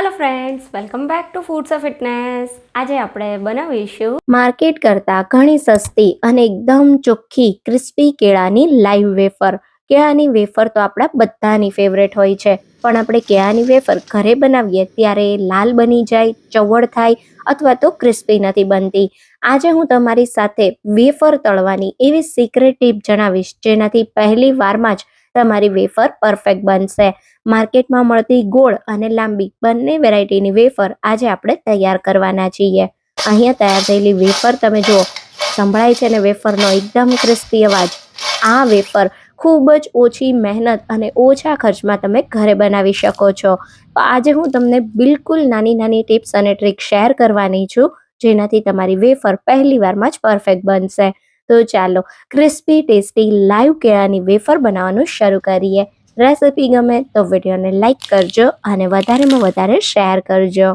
Hello friends welcome back to foods of fitness આજે આપણે બનાવીશું માર્કેટ કરતાં ઘણી સસ્તી અને એકદમ ચોખ્ખી ક્રિસ્પી કેળાની લાઈવ વેફર કેળાની વેફર તો આપણા બધાની ફેવરેટ હોય છે. પણ આપણે કેળાની વેફર ઘરે બનાવીએ ત્યારે લાલ બની જાય ચવડ થાય અથવા તો ક્રિસ્પી નથી બનતી. આજે હું તમારી સાથે વેફર તળવાની એવી સિક્રેટ ટીપ જણાવીશ, જેનાથી પહેલી વારમાં જ તમારી વેફર પરફેક્ટ બનશે. માર્કેટમાં મળતી ગોળ અને લાંબી બંને વેરાયટીની વેફર આજે આપણે તૈયાર કરવાના છીએ. અહીંયા તૈયાર થયેલી વેફર તમે જુઓ, સંભળાય છે ને વેફરનો એકદમ ક્રિસ્પી અવાજ. આ વેફર ખૂબ જ ઓછી મહેનત અને ઓછા ખર્ચમાં તમે ઘરે બનાવી શકો છો. તો આજે હું તમને બિલકુલ નાની નાની ટિપ્સ અને ટ્રીક શેર કરવાની છું, જેનાથી તમારી વેફર પહેલી વારમાં જ પરફેક્ટ બનશે. તો ચાલો ક્રિસ્પી ટેસ્ટી લાઈવ કેળાની વેફર બનાવવાનું શરૂ કરીએ. રેસિપી ગમે તો વિડીયોને લાઈક કરજો અને વધારેમાં વધારે શેર કરજો.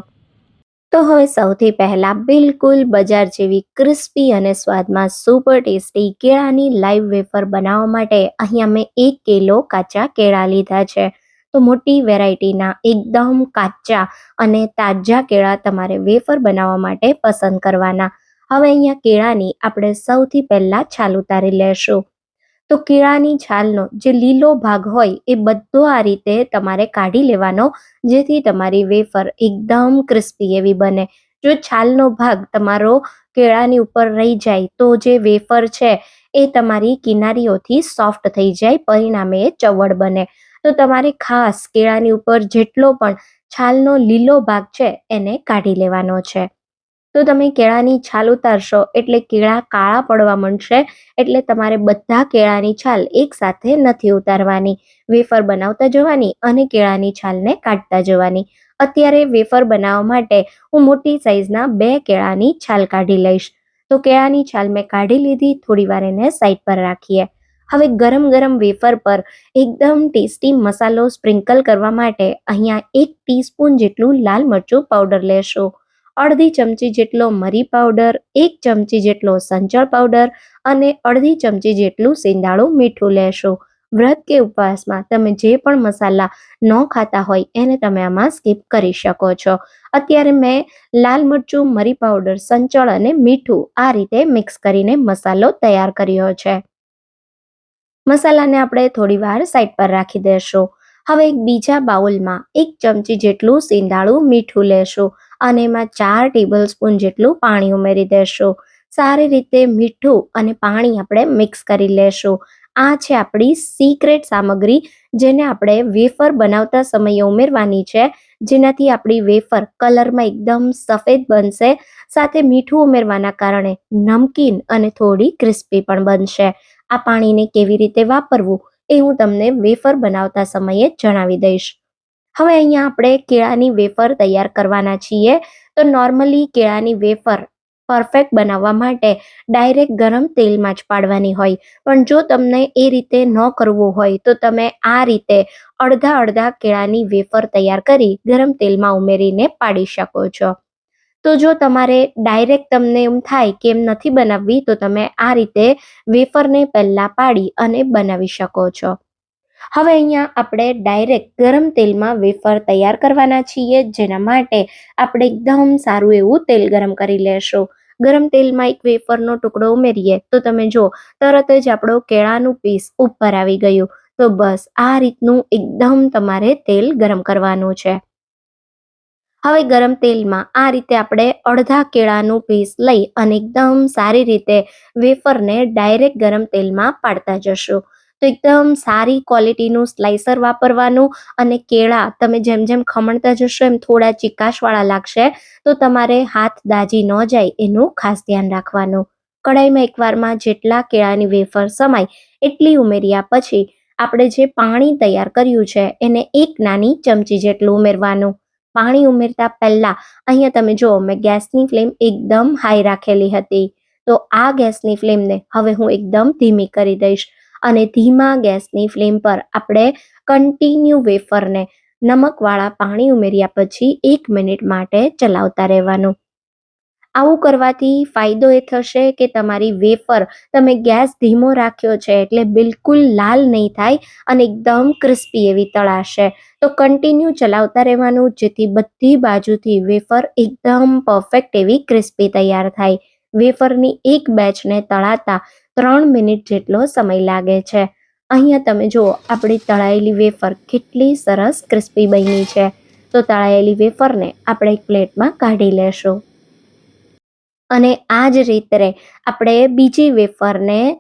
તો હવે સૌથી પહેલાં બિલકુલ બજાર જેવી ક્રિસ્પી અને સ્વાદમાં સુપર ટેસ્ટી કેળાની લાઈવ વેફર બનાવવા માટે અહીંયા મેં એક કિલો કાચા કેળા લીધા છે. તો મોટી વેરાયટીના એકદમ કાચા અને તાજા કેળા તમારે વેફર બનાવવા માટે પસંદ કરવાના. હવે અહીંયા કેળાની આપણે સૌથી પહેલાં છાલ ઉતારી લેશું. તો કેળાની છાલનો જે લીલો ભાગ હોય એ બધો આ રીતે તમારે કાઢી લેવાનો, જેથી તમારી વેફર એકદમ ક્રિસ્પી એવી બને. જો છાલનો ભાગ તમારો કેળાની ઉપર રહી જાય, તો જે વેફર છે એ તમારી કિનારીઓથી સોફ્ટ થઈ જાય, પરિણામે એ ચવડ બને. તો તમારે ખાસ કેળાની ઉપર જેટલો પણ છાલનો લીલો ભાગ છે એને કાઢી લેવાનો છે. તો તમે કેળાની છાલ ઉતારશો એટલે કેળા કાળા પડવા માંડશે એટલે તમારે બધા કેળાની છાલ એકસાથે નથી ઉતારવાની. વેફર બનાવતા જવાની અને કેળાની છાલને કાઢતા જવાની. અત્યારે વેફર બનાવવા માટે હું મોટી સાઈઝના બે કેળાની છાલ કાઢી લઈશ. તો કેળાની છાલ મેં કાઢી લીધી, થોડી વાર એને સાઈડ પર રાખીએ. હવે ગરમ ગરમ વેફર પર એકદમ ટેસ્ટી મસાલો સ્પ્રિંકલ કરવા માટે અહીંયા એક ટીસ્પૂન જેટલું લાલ મરચું પાવડર લેશું. અડધી ચમચી જેટલો મરી પાવડર, એક ચમચી જેટલો સંચળ પાવડર અને અડધી ચમચી જેટલું સિંધાળું મીઠું લેશો. વ્રત કે ઉપવાસમાં તમે જે પણ મસાલા ન ખાતા હોય એને તમે આમાં સ્કીપ કરી શકો છો. અત્યારે મેં લાલ મરચું, મરી પાવડર, સંચળ અને મીઠું આ રીતે મિક્સ કરીને મસાલો તૈયાર કર્યો છે. મસાલાને આપણે થોડી વાર સાઈડ પર રાખી દેશું. હવે એક બીજા બાઉલમાં એક ચમચી જેટલું સિંધાળું મીઠું લેશું. અને એમાં ચાર ટેબલ સ્પૂન જેટલું પાણી ઉમેરી દેશું. સારી રીતે મીઠું અને પાણી આપણે મિક્સ કરી લેશું. આ છે આપણી સિક્રેટ સામગ્રી જેને આપણે વેફર બનાવતા સમયે ઉમેરવાની છે. જેનાથી આપણી વેફર કલરમાં એકદમ સફેદ બનશે, સાથે મીઠું ઉમેરવાના કારણે નમકીન અને થોડી ક્રિસ્પી પણ બનશે. આ પાણીને કેવી રીતે વાપરવું એ હું તમને વેફર બનાવતા સમયે જણાવી દઈશ. હવે અહીંયા આપણે કેળાની વેફર તૈયાર કરવાના છીએ. તો નોર્મલી કેળાની વેફર પરફેક્ટ બનાવવા માટે ડાયરેક્ટ ગરમ તેલમાં જ પાડવાની હોય. પણ જો તમને એ રીતે ન કરવું હોય, તો તમે આ રીતે અડધા અડધા કેળાની વેફર તૈયાર કરી ગરમ તેલમાં ઉમેરીને પાડી શકો છો. તો જો તમારે ડાયરેક્ટ તમને એમ થાય કે એમ નથી બનાવવી, તો તમે આ રીતે વેફરને પહેલાં પાડી અને બનાવી શકો છો. હવે અહીંયા આપણે ડાયરેક્ટ ગરમ તેલમાં વેફર તૈયાર કરવાના છીએ, જેના માટે આપણે એકદમ સારું એવું તેલ ગરમ કરી લેશું. ગરમ તેલમાં એક વેફરનો ટુકડો ઉમેરીએ, તો તમે જો તરત જ આપણો કેળાનું પીસ ઉપર આવી ગયું. તો બસ, આ રીતનું એકદમ તમારે તેલ ગરમ કરવાનું છે. હવે ગરમ તેલમાં આ રીતે આપણે અડધા કેળાનું પીસ લઈ અને એકદમ સારી રીતે વેફરને ડાયરેક્ટ ગરમ તેલમાં પાડતા જશું. તો એકદમ સારી ક્વોલિટીનું સ્લાઇસર વાપરવાનું અને કેળા, તમે જેમ જેમ ખમણતા જશો એમ થોડા ચિકાશવાળા લાગશે, તો તમારે હાથ દાજી ન જાય એનું ખાસ ધ્યાન રાખવાનું. કડાઈમાં એકવારમાં જેટલા કેળાની વેફર સમાય એટલી ઉમેર્યા પછી આપણે જે પાણી તૈયાર કર્યું છે એને એક નાની ચમચી જેટલું ઉમેરવાનું. પાણી ઉમેરતા પહેલા અહીંયા તમે જુઓ, મેં ગેસની ફ્લેમ એકદમ હાઈ રાખેલી હતી. તો આ ગેસની ફ્લેમને હવે હું એકદમ ધીમી કરી દઈશ. અને ધીમા ગેસની ફ્લેમ પર આપણે કન્ટિન્યુ વેફરને નમકવાળા પાણી ઉમેર્યા પછી એક મિનિટ માટે ચલાવતા રહેવાનું. આવું કરવાથી ફાયદો એ થશે કે તમારી વેફર તમે ગેસ ધીમો રાખ્યો છે એટલે બિલકુલ લાલ નહીં થાય અને એકદમ ક્રિસ્પી એવી તળાશે. તો કન્ટિન્યુ ચલાવતા રહેવાનું, જેથી બધી બાજુથી વેફર એકદમ પરફેક્ટ એવી ક્રિસ્પી તૈયાર થાય. વેફરની એક બેચને તળાતા ત્રણ મિનિટ જેટલો સમય લાગે છે. અહીંયા તમે જુઓ, આપણી તળાયેલી વેફર કેટલી સરસ ક્રિસ્પી બની છે. તો તળાયેલી વેફરને આપણે એક પ્લેટમાં કાઢી લેશું. અને આ જ રીતે આપણે બીજી વેફરને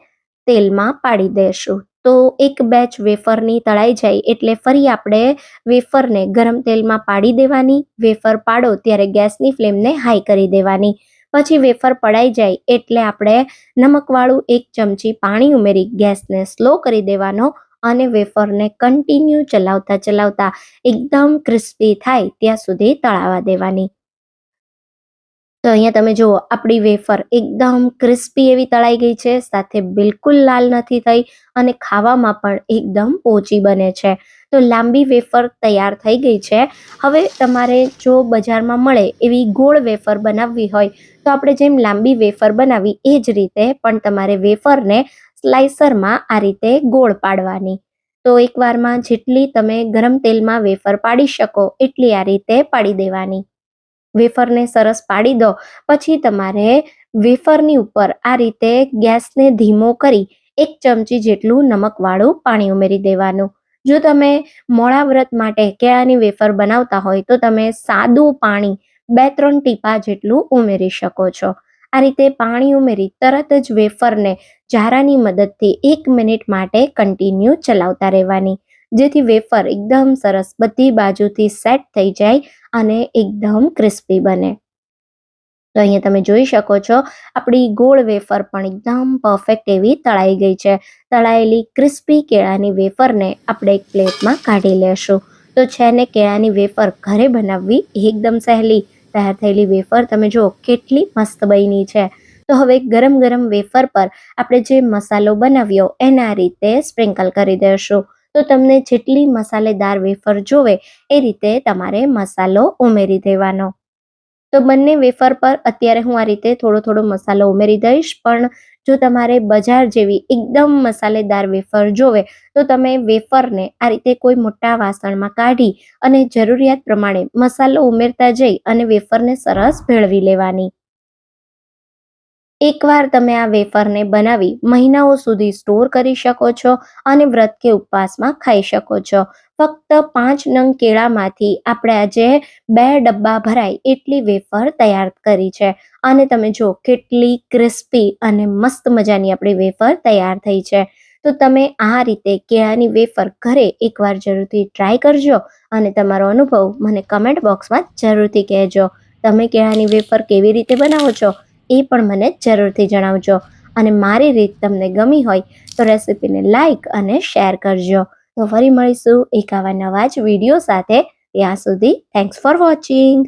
તેલમાં પાડી દેશું. તો એક બેચ વેફરની તળાઈ જાય એટલે ફરી આપણે વેફરને ગરમ તેલમાં પાડી દેવાની, વેફર પાડો ત્યારે ગેસની ફ્લેમને હાઈ કરી દેવાની. પછી વેફર પડાઈ જાય એટલે આપણે નમકવાળું એક ચમચી પાણી ઉમેરી ગેસને સ્લો કરી દેવાનો અને વેફરને કન્ટિન્યુ ચલાવતા ચલાવતા એકદમ ક્રિસ્પી થાય ત્યાં સુધી તળાવા દેવાની. તો અહીંયા તમે જુઓ, આપણી વેફર એકદમ ક્રિસ્પી એવી તળાઈ ગઈ છે, સાથે બિલકુલ લાલ નથી થઈ અને ખાવામાં પણ એકદમ પોચી બને છે. તો લાંબી વેફર તૈયાર થઈ ગઈ છે. હવે તમારે જો બજારમાં મળે એવી ગોળ વેફર બનાવવી હોય, તો આપણે જેમ લાંબી વેફર બનાવી, એ જ રીતે પણ તમારે વેફરને સ્લાઇસરમાં આ રીતે ગોળ પાડવાની. તો એકવારમાં જેટલી તમે ગરમ તેલમાં વેફર પાડી શકો, એટલી આ રીતે પાડી દેવાની. વેફરને સરસ પાડી દો. પછી તમારે વેફરની ઉપર આ રીતે ગેસને ધીમો કરી એક ચમચી જેટલું નમકવાળું પાણી ઉમેરી દેવાનું. જો તમે મોડા વ્રત માટે કેળાની વેફર બનાવતા હોય તો તમે સાદું પાણી બે ત્રણ ટીપા જેટલું ઉમેરી શકો છો. આ રીતે પાણી ઉમેરી તરત જ વેફરને ઝારાની મદદથી એક મિનિટ માટે કન્ટિન્યુ ચલાવતા રહેવાની. જેથી વેફર એકદમ સરસ બધી બાજુથી સેટ થઈ જાય અને એકદમ ક્રિસ્પી બને. તો અહીંયા તમે જોઈ શકો છો, આપણી ગોળ વેફર પણ એકદમ પરફેક્ટ એવી તળાઈ ગઈ છે. તળાયેલી ક્રિસ્પી કેળાની વેફરને આપણે એક પ્લેટમાં કાઢી લેશું. તો છે ને, કેળાની વેફર ઘરે બનાવવી એકદમ સહેલી. તૈયાર થયેલી વેફર તમે જુઓ કેટલી મસ્ત બની છે. તો હવે ગરમ ગરમ વેફર પર આપણે જે મસાલો બનાવ્યો એના રીતે સ્પ્રિંકલ કરી દેશું. તો તમને જેટલી મસાલેદાર વેફર જોવે એ રીતે તમારે મસાલો ઉમેરી દેવાનો. તો બંને વેફર પર અત્યારે હું આ રીતે થોડો થોડો મસાલો ઉમેરી દઈશ, પણ જો તમારે બજાર જેવી એકદમ મસાલેદાર વેફર જોવે, તો તમે વેફરને આ રીતે કોઈ મોટા વાસણમાં કાઢી અને જરૂરિયાત પ્રમાણે મસાલો ઉમેરતા જઈ અને વેફરને સરસ ભેળવી લેવાની. એકવાર તમે આ વેફરને બનાવી મહિનાઓ સુધી સ્ટોર કરી શકો છો અને વ્રત કે ઉપવાસમાં ખાઈ શકો છો. ફક્ત પાંચ નંગ કેળામાંથી આપણે આજે બે ડબ્બા ભરાય એટલી વેફર તૈયાર કરી છે. અને તમે જો કેટલી ક્રિસ્પી અને મસ્ત મજાની આપણી વેફર તૈયાર થઈ છે. તો તમે આ રીતે કેળાની વેફર ઘરે એકવાર જરૂરથી ટ્રાય કરજો અને તમારો અનુભવ મને કમેન્ટ બોક્સમાં જરૂરથી કહેજો. તમે કેળાની વેફર કેવી રીતે બનાવો છો? એ પણ મને જરૂરથી જણાવજો. અને મારી રીત તમને ગમી હોય તો રેસિપીને લાઈક અને શેર કરજો. તો ફરી મળીશું એક આવા નવા જ વીડિયો સાથે. ત્યાં સુધી થેન્ક્સ ફોર વોચિંગ